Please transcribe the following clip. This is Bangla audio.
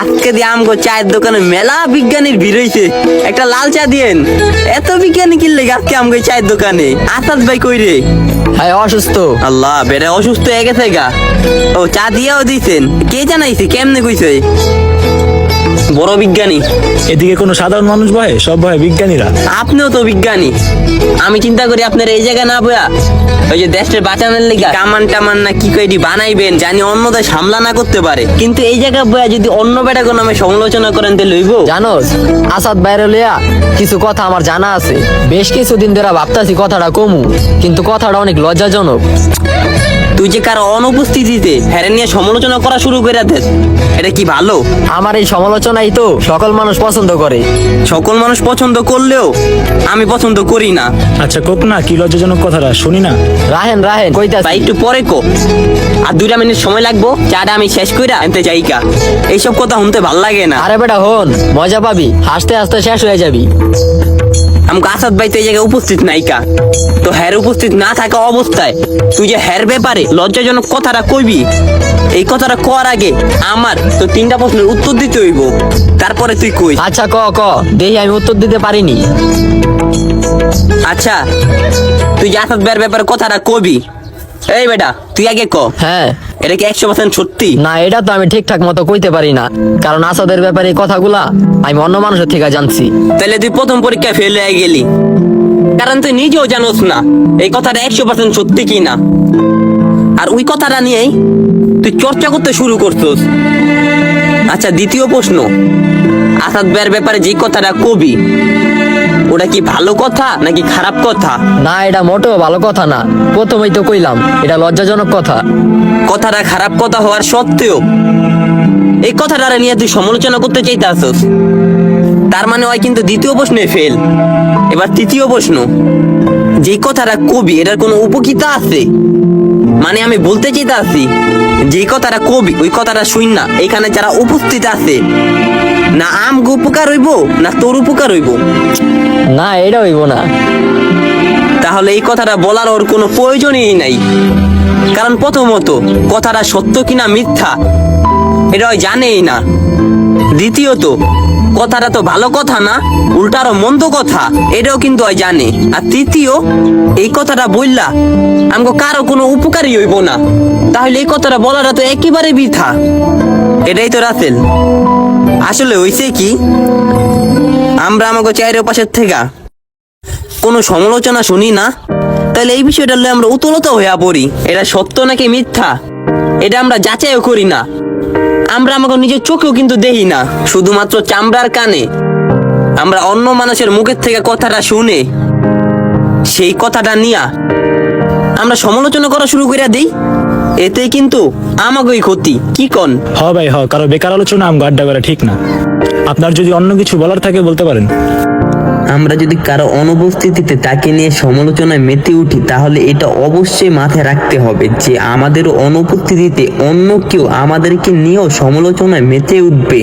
আজকে দিয়ে আমগো চায়ের দোকানে মেলা বিজ্ঞানীর ভিড় হইছে। একটা লাল চা দিয়েন। এত বিজ্ঞানী কিনলে আজকে আমগো চায়ের দোকানে। আসাদ ভাই কই রে? হ্যাঁ অসুস্থ। আল্লাহ বেড়ে অসুস্থ হয়ে গেছে গা। ও চা দিয়েও দিয়েছেন কে জানাইছে কেমনে কইছে? বড় বিজ্ঞানী। এদিকে কোনো সাধারণ মানুষ বহে? সব বহে বিজ্ঞানীরা। আপনিও তো বিজ্ঞানী। আমি চিন্তা করি আপনার এই জায়গায় না বয়া ওই যে দেশের বাঁচানোর লেগে কামান টামান না কি কইডি বানাইবেন জানি অন্য অন্যদের সামলা না করতে পারে। কিন্তু এই জায়গায় বয়া যদি অন্য বেটা কোনো নামে সমালোচনা করেন তো লইব। জানোস আসাদ বাইরে লইয়া কিছু কথা আমার জানা আছে। বেশ কিছুদিন ধরে ভাবতাছি কথাটা কমু কিন্তু কথাটা অনেক লজ্জাজনক। তুই যে কারও অনুপস্থিতিতে হ্যারে নিয়ে সমালোচনা করা শুরু করে দেস এটা কি ভালো? আমার এই সমালোচনাই তো সকল মানুষ পছন্দ করে। সকল মানুষ পছন্দ করলেও আমি পছন্দ করি না। আচ্ছা কোক না কি লজ্জাজনক কথাটা শুনি না। রাহেন রাহেন কইতা ভাই একটু পরে কো। আর দুইটা মিনিট সময় লাগবো চাটা আমি শেষ কইরা এনতে যাইকা এইসব কথা শুনতে ভালো লাগে না। আরে বেটা হন মজা পাবি হাসতে হাসতে শেষ হয়ে যাবি। আমাকে আসাদ ভাই তো এই জায়গায় উপস্থিত নাইকা তো হ্যার উপস্থিত না থাকা অবস্থায় তুই যে হ্যার ব্যাপারে লজ্জাজনক কথাটা কইবি এই কথাটা কর আগে আমার তো তিনটা প্রশ্নের উত্তর দিতে হইব। তারপরে তুই কই? আচ্ছা ক ক। দেখি আমি উত্তর দিতে পারিনি। আচ্ছা তুই যে আসাদ ভাইয়ের ব্যাপারে কথাটা কবি এই বেটা তুই আগে ক। হ্যাঁ। এটা কি একশো পার্সেন্ট সত্যি? না এটা তো আমি ঠিকঠাক মতো কইতে পারি না। কারণ আসাদের ব্যাপারে এই কথাগুলা আমি অন্য মানুষের থেকে জানছি। তাহলে তুই প্রথম পরীক্ষায় ফেল হয়ে গেলি। কারণ তুই নিজেও জানোস না এই কথাটা একশো পার্সেন্ট সত্যি কি না আর ওই কথাটা নিয়েই তুই চর্চা করতে শুরু করছস। আচ্ছা দ্বিতীয় প্রশ্ন। আসাদ ভাইয়ের ব্যাপারে যে কথাটা কবি ওটা কি ভালো কথা নাকি খারাপ কথা? না এটা মোটেও ভালো কথা না। প্রথমেই তো কইলাম এটা লজ্জাজনক কথা। কথাটা খারাপ কথা হওয়ার সত্ত্বেও এই কথাটা নিয়ে তুই সমালোচনা করতে চাইতে আসস তার মানে হয় কিন্তু দ্বিতীয় প্রশ্নে ফেল এবার তৃতীয় প্রশ্ন যে কথাটা কবি এটার কোনো উপকৃতা আছে? মানে আমি বলতে চাইতে আছি যে কথাটা কবি ওই কথাটা শুন না। এখানে যারা উপস্থিত আছে না আমগো উপকার হইব না তোর উপকার হইব? না এটা হইব না। তাহলে এই কথাটা বলার ওর কোনো প্রয়োজনই নাই। কারণ প্রথমত কথাটা সত্য কিনা মিথ্যা এটা ওই জানেই না। দ্বিতীয়ত, কথাটা তো ভালো কথা না উল্টারও মন্দ কথা, এটাও কিন্তু ওই জানে। আর তৃতীয়, এই কথাটা বললা, আমগো কারও কোনো উপকারই হইব না। তাহলে এই কথাটা বলাটা তো একেবারে বৃথা। এটাই তো রাসেল। আসলে হইছে কি, আমরা আমাকে চাইরের পাশের থেকে কোনো সমালোচনা শুনি না, তাহলে এই বিষয়টা লয়ে আমরা উতলত হইয়া পড়ি। এটা সত্য নাকি মিথ্যা? এটা আমরা যাচাইও করি না। আমরা আমাকে নিজের চোখেও কিন্তু দেখি না। শুধুমাত্র চামড়ার কানে। আমরা অন্য মানুষের মুখের থেকে কথাটা শুনে, সেই কথাটা নিয়া আমরা সমালোচনা করা শুরু করে দিই। এতে কিন্তু আমাকেই ক্ষতি। কি কন? হ ভাই, হ, কারও বেকার আলোচনা আম আড্ডা করা ঠিক না। আপনার যদি অন্য কিছু বলার থাকে বলতে পারেন। আমরা যদি কারও অনুপস্থিতিতে তাকে নিয়ে সমালোচনায় মেতে উঠি, তাহলে এটা অবশ্যই মাথায় রাখতে হবে যে আমাদের অনুপস্থিতিতে অন্য কেউ আমাদেরকে নিয়েও সমালোচনায় মেতে উঠবে।